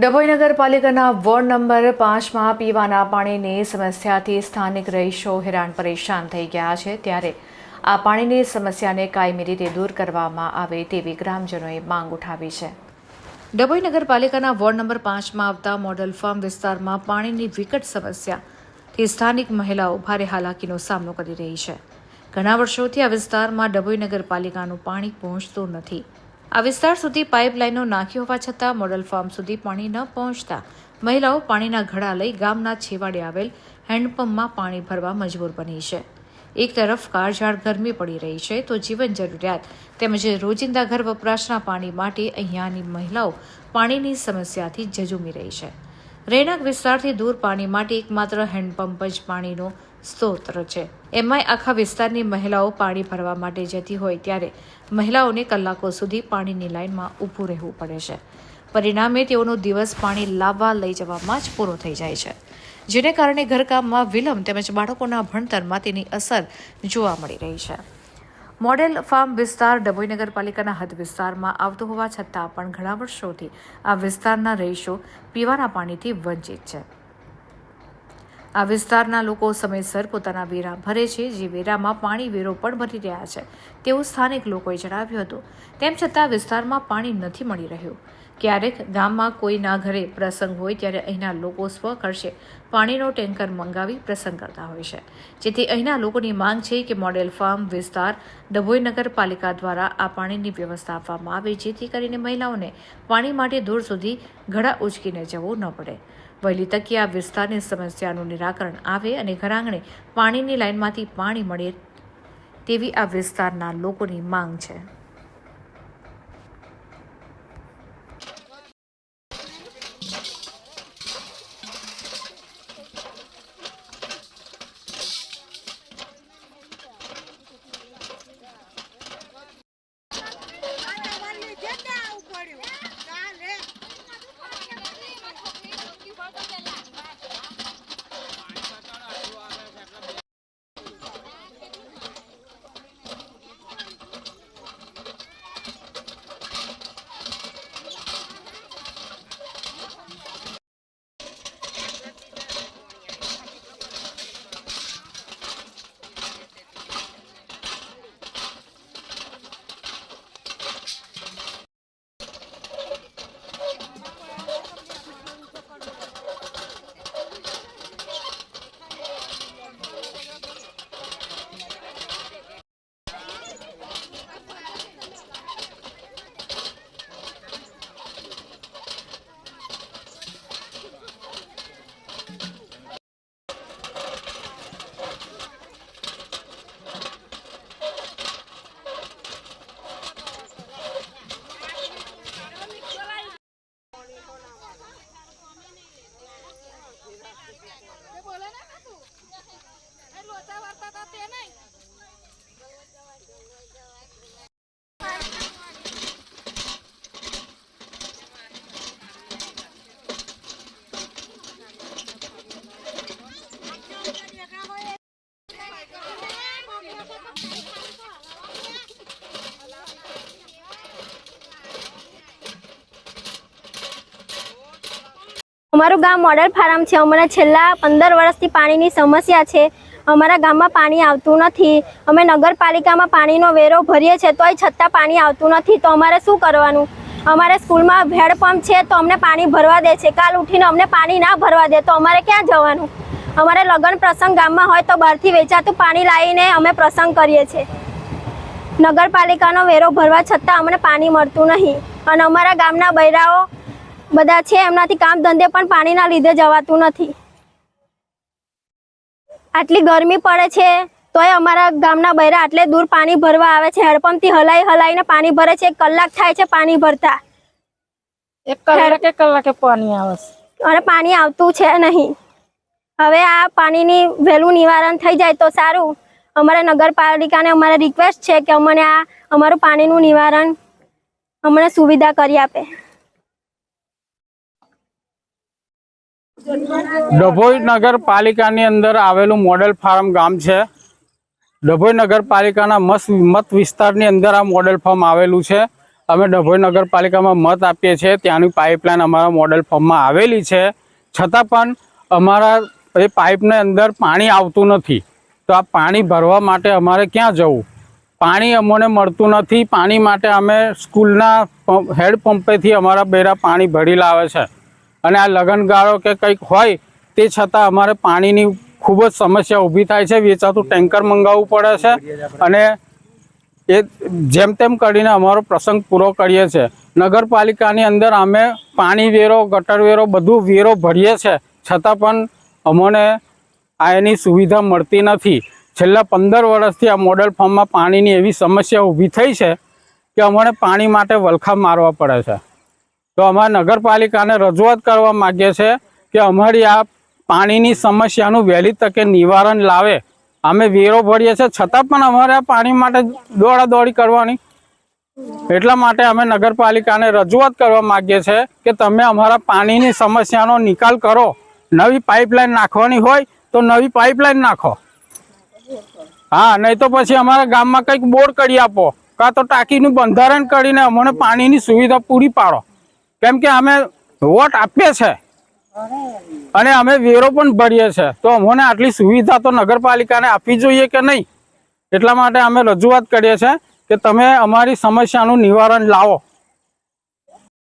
ડભોઈ નગરપાલિકાના ward number પાંચમાં પીવાના પાણીની સમસ્યાથી સ્થાનિક રહીશો હેરાન પરેશાન થઈ ગયા છે. ત્યારે આ પાણીની સમસ્યાને કાયમી રીતે દૂર કરવામાં આવે તેવી ગ્રામજનોએ માંગ ઉઠાવી છે. ડભોઈ નગરપાલિકાના વોર્ડ નંબર પાંચમાં આવતા મોડલ ફાર્મ વિસ્તારમાં પાણીની વિકટ સમસ્યાથી સ્થાનિક મહિલાઓ ભારે હાલાકીનો સામનો કરી રહી છે. ઘણા વર્ષોથી આ વિસ્તારમાં ડભોઈ નગરપાલિકાનું પાણી પહોંચતું નથી. આ વિસ્તાર સુધી પાઇપલાઇનો નાખી હોવા છતાં મોડલ ફાર્મ સુધી પાણી ન પહોંચતા મહિલાઓ પાણીના ઘડા લઈ ગામના છેવાડે આવેલ હેન્ડપંપમાં પાણી ભરવા મજબૂર બની છે. એક તરફ કાળઝાળ ગરમી પડી રહી છે તો જીવન જરૂરિયાત તેમજ રોજિંદા ઘર વપરાશના પાણી માટે અહીંયાની મહિલાઓ પાણીની સમસ્યાથી ઝઝૂમી રહી છે. રહેણાંક વિસ્તારથી દૂર પાણી માટે એકમાત્ર હેન્ડપંપ જ પાણીનો સ્ત્રોત છે. એમાંય આખા વિસ્તારની મહિલાઓ પાણી ભરવા માટે જતી હોય ત્યારે મહિલાઓને કલાકો સુધી પાણીની લાઇનમાં ઊભું રહેવું પડે છે. પરિણામે તેઓનો દિવસ પાણી લાવવા લઈ જવામાં જ પૂરો થઈ જાય છે. જેને કારણે ઘરકામમાં વિલંબ તેમજ બાળકોના ભણતરમાં તેની અસર જોવા મળી રહી છે. મોડેલ ફાર્મ વિસ્તાર ડભોઈ નગરપાલિકાના હદ વિસ્તારમાં આવતો હોવા છતાં પણ ઘણા વર્ષોથી આ વિસ્તારના રહીશો પીવાના પાણીથી વંચિત છે. આ વિસ્તારના લોકો સમયસર પોતાના વેરા ભરે છે, જે વેરામાં પાણી વેરો પણ ભરી રહ્યા છે, તેવું સ્થાનિક લોકોએ જણાવ્યું હતું. તેમ છતાં વિસ્તારમાં પાણી નથી મળી રહ્યું. ક્યારેક ગામમાં કોઈના ઘરે પ્રસંગ હોય ત્યારે અહીંના લોકો સ્વખર્ચે પાણીનો ટેન્કર મંગાવી પ્રસંગ કરતા હોય છે. જેથી અહીંના લોકોની માંગ છે કે મોડેલ ફાર્મ, વિસ્તાર, ડભોઈ નગરપાલિકા દ્વારા આ પાણીની વ્યવસ્થા આપવામાં આવે, જેથી કરીને મહિલાઓને પાણી માટે દૂર સુધી ઘડા ઉચકીને જવું ન પડે. વહેલી તકે આ વિસ્તારની સમસ્યાનું નિરાકરણ આવે અને ઘરાંગણે પાણીની લાઇનમાંથી પાણી મળે તેવી આ વિસ્તારના લોકોની માંગ છે. બોલે ને તું. એ લોચા વાર્તા તે નહીં. અમારું ગામ મોડેલ ફાર્મ છે. અમને છેલ્લા પંદર વર્ષથી પાણીની સમસ્યા છે. અમારા ગામમાં પાણી આવતું નથી. અમે નગરપાલિકામાં પાણીનો વેરો ભરીએ છીએ તોય છતાં પાણી આવતું નથી. તો અમારે શું કરવાનું? અમારે સ્કૂલમાં હેડપંપ છે તો અમને પાણી ભરવા દે છે. કાલ ઉઠીને અમને પાણી ના ભરવા દે તો અમારે ક્યાં જવાનું? અમારે લગ્ન પ્રસંગ ગામમાં હોય તો બહારથી વેચાતું પાણી લાવીને અમે પ્રસંગ કરીએ છીએ. નગરપાલિકાનો વેરો ભરવા છતાં અમને પાણી મળતું નહીં. અને અમારા ગામના બૈરાઓ બધા છે એમનાથી કામ ધંધે પણ પાણીના લીધે જવાતું નથી. આટલી ગરમી પડે છે તોય અમારા ગામના બૈરા આટલે દૂર પાણી ભરવા આવે છે હેડપંપથી હલાઈ હલાઈને પાણી ભરે છે કલાક થાય છે પાણી ભરતા. એક કલાકે કલાકે પાણી આવે છે. અને પાણી આવતું છે નહીં. હવે આ પાણીની વહેલું નિવારણ થઈ જાય તો સારું. અમારા નગરપાલિકાને અમારે રિક્વેસ્ટ છે કે અમને આ અમારું પાણીનું નિવારણ અમને સુવિધા કરી આપે. ડભોઈ નગરપાલિકાની અંદર આવેલું મોડેલ ફાર્મ ગામ છે. ડભોઈ નગરપાલિકાના મસ, મત વિસ્તારની અંદર આ મોડેલ ફાર્મ આવેલું છે. અમે ડભોઈ નગરપાલિકામાં મત આપીએ છીએ. ત્યાંની પાઇપલાઇન અમારા મોડેલ ફોર્મમાં આવેલી છે. છતાં પણ અમારા એ પાઇપને અંદર પાણી આવતું નથી. તો આ પાણી ભરવા માટે અમારે ક્યાં જવું? પાણી અમને મળતું નથી. પાણી માટે અમે સ્કૂલના હેડપંપેથી હેડ પંપેથી અમારા બેરા પાણી ભરી લાવે છે. અને આ લગનગાળો કે કંઈક હોય, તે છતાં અમારે પાણીની ખૂબ જ સમસ્યા ઊભી થાય છે. વેચાતું ટેન્કર મંગાવવું પડે છે. અને એ જેમ તેમ કરીને અમારો પ્રસંગ પૂરો કરીએ છીએ નગરપાલિકાની અંદર અમે પાણી વેરો, ગટર વેરો, બધું વેરો ભરીએ છીએ છતાં પણ અમને આ એની સુવિધા મળતી નથી. છેલ્લા પંદર વર્ષથી આ મોડલ ફોર્મમાં પાણીની એવી સમસ્યા ઊભી થઈ છે કે અમને પાણી માટે વલખા મારવા પડે છે. તો અમારે નગરપાલિકાને રજૂઆત કરવા માગીએ છે કે અમારી આ પાણીની સમસ્યાનું વહેલી તકે નિવારણ લાવે. અમે વેરો ભરીએ છીએ, છતાં પણ અમારે આ પાણી માટે દોડાદોડી કરવાની. એટલા માટે અમે નગરપાલિકાને રજૂઆત કરવા માગીએ છીએ કે તમે અમારા પાણીની સમસ્યાનો નિકાલ કરો. નવી પાઇપલાઇન નાખવાની હોય તો નવી પાઇપલાઇન નાખો. હા, નહીં તો પછી અમારા ગામમાં કંઈક બોર કરી આપો. કાં તો ટાંકીનું બંધારણ કરીને અમને પાણીની સુવિધા પૂરી પાડો. કેમ કે અમે વોટ આપીએ છે. અને અમે વેરો પણ ભરીએ છે. તો અમને આટલી સુવિધા તો નગરપાલિકાને આપવી જોઈએ કે નહીં? એટલા માટે અમે રજૂઆત કરીએ છીએ કે તમે અમારી સમસ્યાનું નિવારણ લાવો.